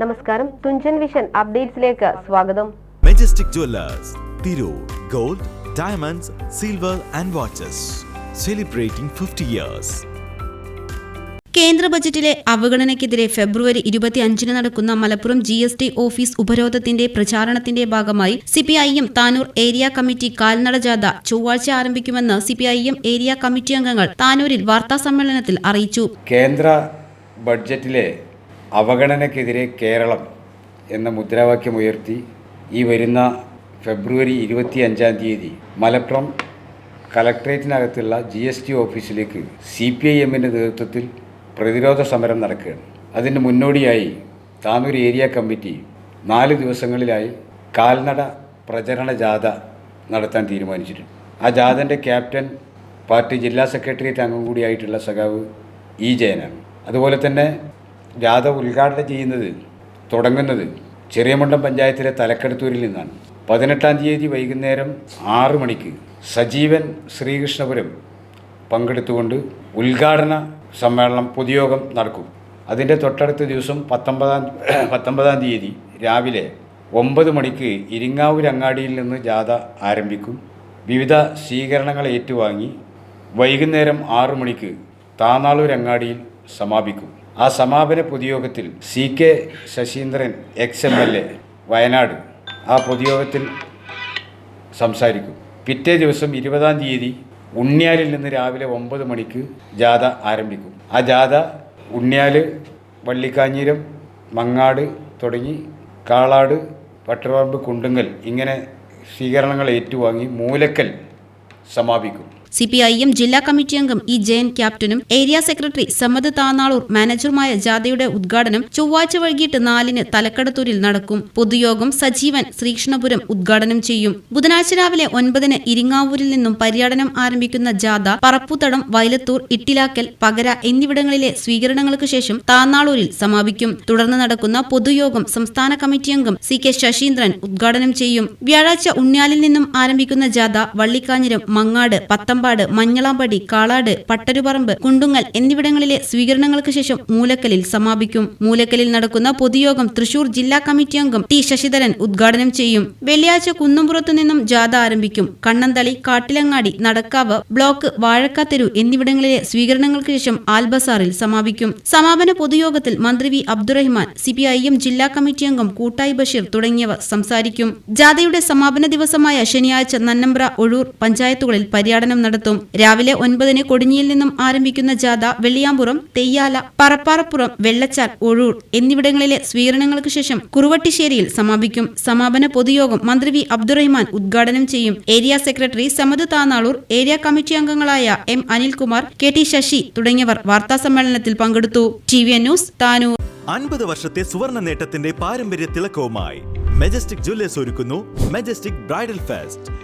നമസ്കാരം. തുഞ്ചൻ വിഷൻ അപ്ഡേറ്റ്സിലേക്ക് സ്വാഗതം. Majestic jewellers Tirur gold diamonds silver and watches celebrating fifty years കേന്ദ്ര ബജറ്റിലെ അവഗണനയ്ക്കെതിരെ ഫെബ്രുവരി ഇരുപത്തിയഞ്ചിന് നടക്കുന്ന Malappuram G S T office ഉപരോധത്തിന്റെ പ്രചാരണത്തിന്റെ ഭാഗമായി സിപിഐഎം താനൂർ ഏരിയ കമ്മിറ്റി കാൽനട ജാഥ ചൊവ്വാഴ്ച ആരംഭിക്കുമെന്ന് സിപിഐഎം ഏരിയ കമ്മിറ്റി അംഗങ്ങൾ താനൂരിൽ വാർത്താ സമ്മേളനത്തിൽ അറിയിച്ചു. കേന്ദ്ര ബഡ്ജറ്റിലെ അവഗണനയ്ക്കെതിരെ കേരളം എന്ന മുദ്രാവാക്യമുയർത്തി ഈ വരുന്ന ഫെബ്രുവരി ഇരുപത്തി അഞ്ചാം തീയതി മലപ്പുറം കലക്ട്രേറ്റിനകത്തുള്ള ജി എസ് ടി ഓഫീസിലേക്ക് സി പി ഐ എമ്മിന്റെ നേതൃത്വത്തിൽ പ്രതിരോധ സമരം നടക്കുകയാണ്. അതിന് മുന്നോടിയായി താനൂർ ഏരിയ കമ്മിറ്റി നാല് ദിവസങ്ങളിലായി കാൽനട പ്രചരണ ജാഥ നടത്താൻ തീരുമാനിച്ചിട്ടുണ്ട്. ആ ജാഥന്റെ ക്യാപ്റ്റൻ പാർട്ടി ജില്ലാ സെക്രട്ടേറിയറ്റ് അംഗം കൂടിയായിട്ടുള്ള സഖാവ് ഇ ജയനാണ്. അതുപോലെ തന്നെ ജാഥ ഉദ്ഘാടനം ചെയ്യുന്നത് തുടങ്ങുന്നത് ചെറിയമണ്ടം പഞ്ചായത്തിലെ തലക്കടത്തൂരിൽ നിന്നാണ്. പതിനെട്ടാം തീയതി വൈകുന്നേരം ആറ് മണിക്ക് സജീവൻ ശ്രീകൃഷ്ണപുരം പങ്കെടുത്തുകൊണ്ട് ഉദ്ഘാടന സമ്മേളനം പൊതുയോഗം നടക്കും. അതിന്റെ തൊട്ടടുത്ത ദിവസം പത്തൊമ്പതാം പത്തൊമ്പതാം തീയതി രാവിലെ ഒമ്പത് മണിക്ക് ഇരിങ്ങാവൂർ അങ്ങാടിയിൽ നിന്ന് ജാഥ ആരംഭിക്കും. വിവിധ സ്വീകരണങ്ങൾ ഏറ്റുവാങ്ങി വൈകുന്നേരം ആറു മണിക്ക് താനാളൂർ അങ്ങാടിയിൽ സമാപിക്കും. ആ സമാപന പൊതുയോഗത്തിൽ C K Sasheendran ex M L A Wayanad ആ പൊതുയോഗത്തിൽ സംസാരിക്കും. പിറ്റേ ദിവസം ഇരുപതാം തീയതി ഉണ്ണിയാലിൽ നിന്ന് രാവിലെ ഒമ്പത് മണിക്ക് ജാഥ ആരംഭിക്കും. ആ ജാഥ ഉണ്ണിയാൽ വള്ളിക്കാഞ്ഞിരം മങ്ങാട് തുടങ്ങി കാളാട് പട്ടുപറമ്പ് കുണ്ടുങ്ങൽ ഇങ്ങനെ സ്വീകരണങ്ങൾ ഏറ്റുവാങ്ങി മൂലക്കൽ സമാപിക്കും. സിപിഐഎം ജില്ലാ കമ്മിറ്റി അംഗം ഇ ജയൻ ക്യാപ്റ്റനും ഏരിയ സെക്രട്ടറി സമ്മദ് താനാളൂർ മാനേജറുമായ ജാഥയുടെ ഉദ്ഘാടനം ചൊവ്വാഴ്ച വൈകിട്ട് നാലിന് തലക്കടത്തൂരിൽ നടക്കും. പൊതുയോഗം സജീവൻ ശ്രീകൃഷ്ണപുരം ഉദ്ഘാടനം ചെയ്യും. ബുധനാഴ്ച രാവിലെ ഒൻപതിന് ഇരിങ്ങാവൂരിൽ നിന്നും പര്യടനം ആരംഭിക്കുന്ന ജാഥ പറപ്പുത്തടം വയലത്തൂർ ഇട്ടിലാക്കൽ പകര എന്നിവിടങ്ങളിലെ സ്വീകരണങ്ങൾക്ക് ശേഷം താന്നാളൂരിൽ സമാപിക്കും. തുടർന്ന് നടക്കുന്ന പൊതുയോഗം സംസ്ഥാന കമ്മിറ്റി അംഗം സി കെ ശശീന്ദ്രൻ ഉദ്ഘാടനം ചെയ്യും. വ്യാഴാഴ്ച ഉണ്യാലിൽ നിന്നും ആരംഭിക്കുന്ന ജാഥ വള്ളിക്കാഞ്ഞിരം മങ്ങാട് പത്തമ്പാട് മഞ്ഞളാമ്പടി കാളാട് പട്ടരുപറമ്പ് കുണ്ടുങ്ങൽ എന്നിവിടങ്ങളിലെ സ്വീകരണങ്ങൾക്ക് ശേഷം മൂലക്കലിൽ സമാപിക്കും. മൂലക്കലിൽ നടക്കുന്ന പൊതുയോഗം തൃശൂർ ജില്ലാ കമ്മിറ്റി അംഗം ടി ശശിധരൻ ഉദ്ഘാടനം ചെയ്യും. വെള്ളിയാഴ്ച കുന്നുംപുറത്തു നിന്നും ജാഥ ആരംഭിക്കും. കണ്ണന്തളി കാട്ടിലങ്ങാടി നടക്കാവ് ബ്ലോക്ക് വാഴക്കാത്തെരു എന്നിവിടങ്ങളിലെ സ്വീകരണങ്ങൾക്ക് ശേഷം ആൽബസാറിൽ സമാപിക്കും. സമാപന പൊതുയോഗത്തിൽ മന്ത്രി വി അബ്ദുറഹ്മാൻ സിപിഐഎം ജില്ലാ കമ്മിറ്റി അംഗം കൂട്ടായി ബഷീർ തുടങ്ങിയവർ സംസാരിക്കും. ജാഥയുടെ സമാപന ദിവസമായ ശനിയാഴ്ച നന്നമ്പ്ര ഒഴൂർ പഞ്ചായത്തുകളിൽ പര്യടനം നടത്തും. രാവിലെ ഒൻപതിന് കൊടിഞ്ഞിയിൽ നിന്നും ആരംഭിക്കുന്ന ജാഥ വെള്ളിയാമ്പുറം തെയ്യാല പറപ്പാറപ്പുറം വെള്ളച്ചാൽ ഒഴൂർ എന്നിവിടങ്ങളിലെ സ്വീകരണങ്ങൾക്ക് ശേഷം കുറുവട്ടിശ്ശേരിയിൽ സമാപിക്കും. സമാപന പൊതുയോഗം മന്ത്രി വി അബ്ദുറഹിമാൻ ഉദ്ഘാടനം ചെയ്യും. Area secretary Samad Tanalur area committee അംഗങ്ങളായ M Anilkumar K T Sasi തുടങ്ങിയവർ വാർത്താസമ്മേളനത്തിൽ പങ്കെടുത്തു. T V news Tanur. അൻപത് വർഷത്തെ സുവർണ നേട്ടത്തിന്റെ പാരമ്പര്യ തിളക്കവുമായി മെജസ്റ്റിക് ജ്വല്ലേഴ്സ് ഒരുക്കുന്നു Majestic bridal fest.